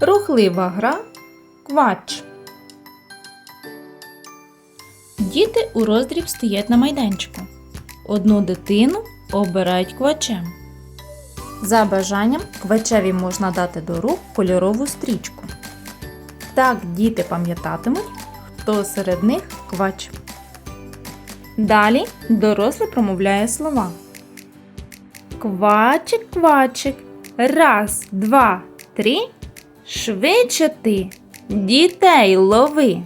Рухлива гра квач. Діти у роздріб стоять на майданчику. Одну дитину обирають квачем. За бажанням квачеві можна дати до рук кольорову стрічку. Так діти пам'ятатимуть, хто серед них квач. Далі дорослий промовляє слова. Квачик, квачик, раз, два, три. Швидше ти, дітей лови.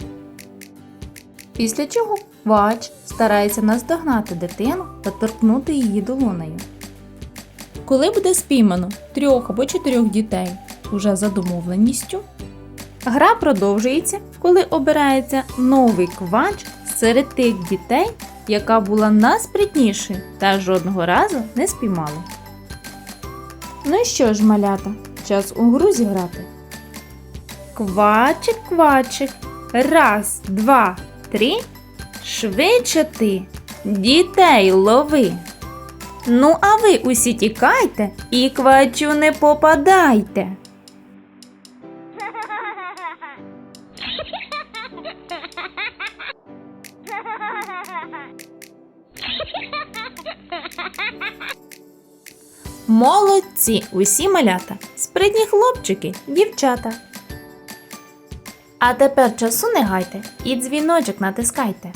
Після чого квач старається наздогнати дитину та торкнути її долонею. Коли буде спіймано трьох або чотирьох дітей уже за домовленістю, гра продовжується, коли обирається новий квач серед тих дітей, яка була найспритнішою та жодного разу не спіймала. Ну і що ж, малята, час у гру зіграти. Квачик, квачик, раз, два, три. Швидше ти, дітей лови. Ну, а ви усі тікайте і квачу не попадайте. Молодці, усі малята, спритні хлопчики, дівчата. А тепер часу не гайте і дзвіночок натискайте.